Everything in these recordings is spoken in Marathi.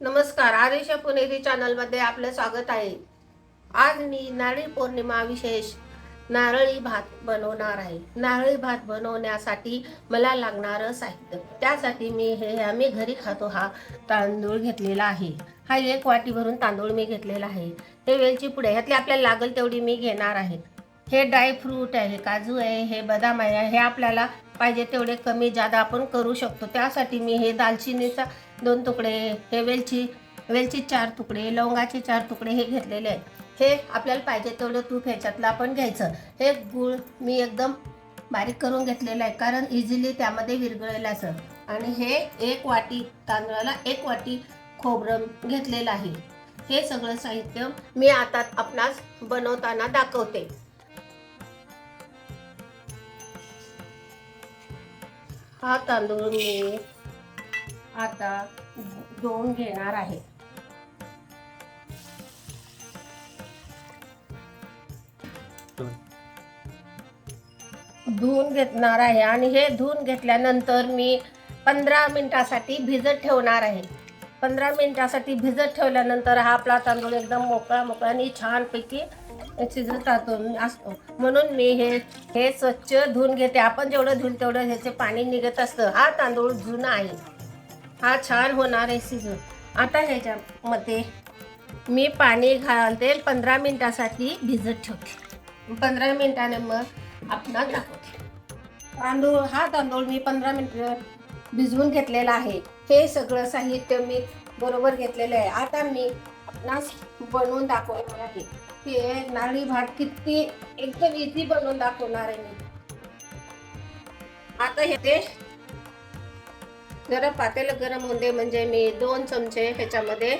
नमस्कार आदेशा पुणेरी चॅनलमध्ये आपलं स्वागत आहे. आज मी नारळी पौर्णिमा विशेष नारळी भात बनवणार आहे. नारळी भात बनवण्यासाठी मला लागणारं साहित्य. त्यासाठी मी हे आम्ही घरी खातो हा तांदूळ घेतलेला आहे. हा एक वाटी भरून तांदूळ मी घेतलेला आहे. हे वेलची पुढे ह्यातली आपल्याला लागेल तेवढी मी घेणार आहे. हे ड्रायफ्रूट आहे काजू आहे हे बदाम आहे हे आपल्याला पाहिजे तेवढे कमी जादा आपण करू शकतो. त्यासाठी मी हे दालचिनीचा दोन तुकडे हे वेलची वेलची चार तुकडे लवंगाचे चार तुकडे हे घेतलेले आहेत. हे आपल्याला पाहिजे तेवढं तूप ह्याच्यातलं आपण घ्यायचं. हे गूळ मी एकदम बारीक करून घेतलेलं आहे कारण इझिली त्यामध्ये विरघळेल असं. आणि हे एक वाटी तांदळाला एक वाटी खोबरं घेतलेलं आहे. हे सगळं साहित्य मी आता आपणास बनवताना दाखवते. हा तांदूळ मी आता धुवून घेणार आहे. धुवून घेणार आहे आणि हे धुवून घेतल्यानंतर मी पंधरा मिनिटासाठी भिजत ठेवणार आहे. पंधरा मिनिटासाठी भिजत ठेवल्यानंतर हा आपला तांदूळ एकदम मोकळा मोकळा आणि छानपैकी शिजत राहतो असतो. म्हणून मी हे हे स्वच्छ धुवून घेते. आपण जेवढं धुईल तेवढं ह्याचे पाणी निघत असतं. हा तांदूळ जुना आहे. हा छान होणार आहे शिजून आता ह्याच्यामध्ये मी पाणी घालते पंधरा मिनिटासाठी भिजत ठेवते. पंधरा मिनिटाने मग आपण दाखवते तांदूळ हा तांदूळ मी पंधरा मिनिट भिजवून घेतलेला आहे. हे सगळं साहित्य मी बरोबर घेतलेलं आहे. आता मी आपणास बनवून दाखवणार आहे. हे नारळी भात किती एकदम इझी बनवून दाखवणार आहे मी. आता हे ते जरा पातेलं गरम होऊन दे. म्हणजे मी दोन चमचे ह्याच्यामध्ये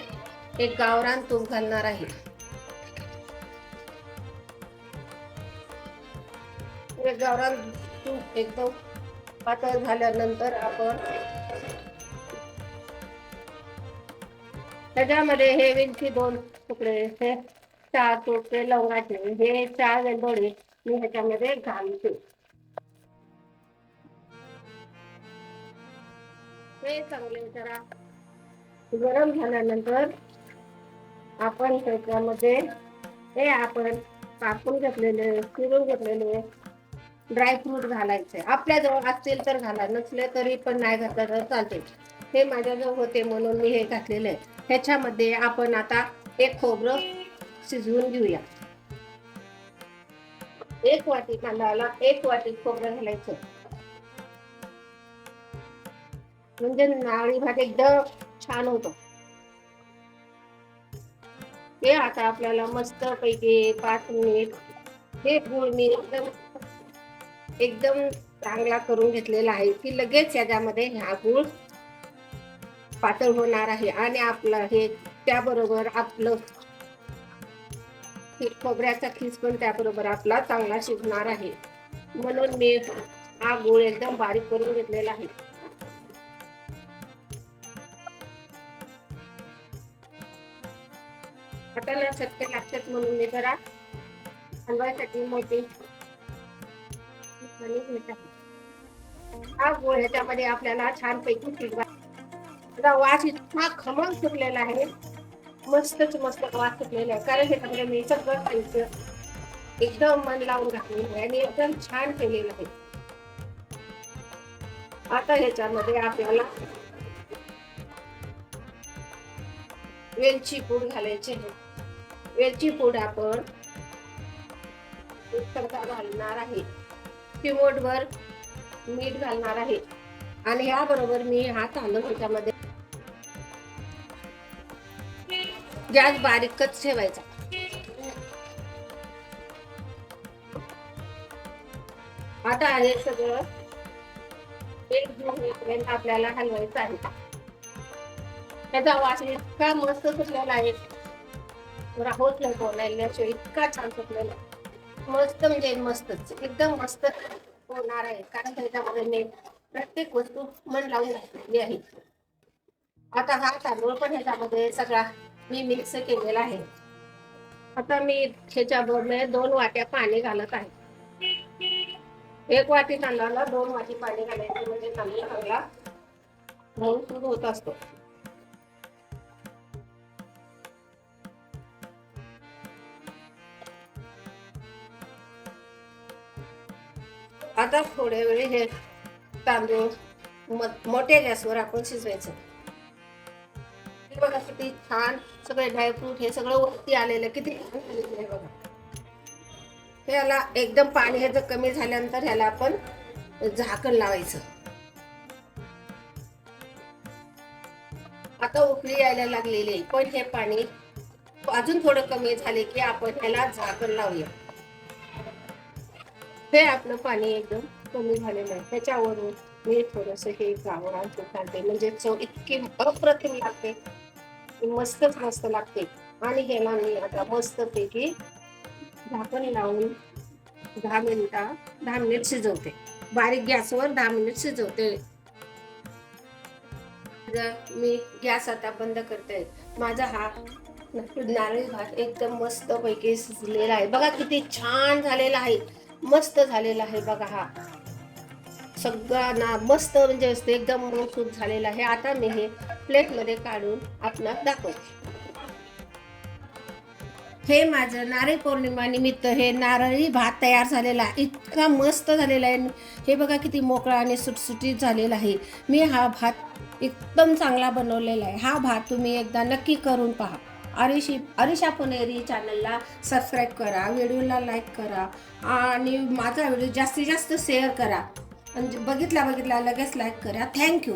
एक गावरान तूप घालणार आहे. गावरान तूप एकदम पातळ झाल्यानंतर आपण त्याच्यामध्ये हे वेलची दोन तुकडे हे चार तुकडे लवंगाचे हे चार वेलदोडे मी ह्याच्यामध्ये घालते. ते चांगले जरा गरम झाल्यानंतर आपण त्याच्यामध्ये हे आपण कापून घेतलेले चिरून घेतलेले ड्रायफ्रूट घालायचे. आपल्याजवळ असतील तर घाला नसले तरी पण नाही घातलं तर चालते. हे माझ्याजवळ होते म्हणून मी हे घातलेले. ह्याच्यामध्ये आपण आता एक खोबरं शिजवून घेऊया. एक वाटी तांदळाला एक वाटी खोबरं घालायचं. म्हणजे नारळी भात एकदम छान होत. हे आता आपल्याला मस्त पैकी पाच मिनिट हे गुळ मी एकदम एकदम चांगला करून घेतलेला आहे की लगेच याच्यामध्ये ह्या गुळ पातळ होणार आहे आणि आपलं हे त्याबरोबर आपलं खोबऱ्याचा खीस पण त्याबरोबर आपला चांगला शिजणार आहे. म्हणून मी हा गुळ एकदम बारीक करून घेतलेला आहे. हाताला चटके लागतात म्हणून मी जरा हलवायसाठी मोठी हा गोळ ह्याच्यामध्ये आपल्याला छान पैकी शिजवा वास इतका खमंग सुटलेला आहे. मस्तच मस्त वास सुटलेला आहे. कारण ह्याच्यामध्ये मी सगळं खायचं एकदम मन लावून घातलेलं आहे आणि एकदम छान केलेलं आहे. आता ह्याच्यामध्ये आपल्याला वेलची पूड घालायची आहे. वेलची पूड आपण एक घालणार आहे. चिमोटभर मीठ घालणार आहे. आणि याबरोबर मी हा तांदूळ ह्याच्यामध्ये गॅस बारीकच ठेवायचा. आता हे सगळं एक दोन आपल्याला हलवायचं आहे. त्याचा वास इतका मस्त सुटलेला आहे. राहोत नाही बोलायला इतका छान सुटलेला मस्त म्हणजे मस्तच एकदम मस्त होणार आहे. कारण त्याच्यामध्ये मी प्रत्येक वस्तू मन लावून घातलेली आहे. आता हा तांदूळ पण ह्याच्यामध्ये सगळा मी मिक्स केलेला आहे. आता मी ह्याच्यामध्ये दोन वाट्या पाणी घालत आहे. एक वाटी तांदळाला दोन वाटी पाणी घालायचं म्हणजे तांदूळ चांगला मऊ सूद होत असतो. आता थोड्या वेळ हे तांदूळ मोठ्या गॅसवर आपण शिजवायचं. बघा किती छान सगळे ड्रायफ्रूट हे सगळं वरती आलेलं किती आहे बघा. ह्याला एकदम पाणी ह्याचं कमी झाल्यानंतर ह्याला आपण झाकण लावायचं. आता उकळी यायला लागलेली आहे पण हे पाणी अजून थोडं कमी झाले की आपण ह्याला झाकण लावूया. हे आपलं पाणी एकदम कमी झालेलं आहे. त्याच्यावरून मी थोडस हे गावरान घालते म्हणजे चव इतकी अप्रतिम लागते. मस्तच मस्त लागते. आणि ह्याला मी आता मस्त पैकी झाकण लावून दहा मिनिटा दहा मिनिट शिजवते. बारीक गॅसवर दहा मिनिट शिजवते. मी गॅस आता बंद करते. माझा हा नारळी भात एकदम मस्त पैकी शिजलेला आहे. बघा किती छान झालेला आहे. मस्त झालेला आहे बघा हा. सगळा ना मस्त म्हणजे एकदम मऊसूत झालेला आहे. आता मी हे प्लेटमध्ये काढून आपणास दाखवते. हे माझं नारळी पौर्णिमा निमित्त हे नारळी भात तयार झालेला आहे. इतका मस्त झालेला आहे. हे बघा किती मोकळा आणि सुटसुटीत झालेला आहे. मी हा भात एकदम चांगला बनवलेला आहे. हा भात तुम्ही एकदा नक्की करून पहा. अरिशी अरिशा पुणेरी चॅनलला सबस्क्राईब करा व्हिडिओला लाईक करा आणि माझा व्हिडिओ जास्तीत जास्त शेअर करा. म्हणजे आणि बघितला बघितला लगेच लाईक करा. थँक्यू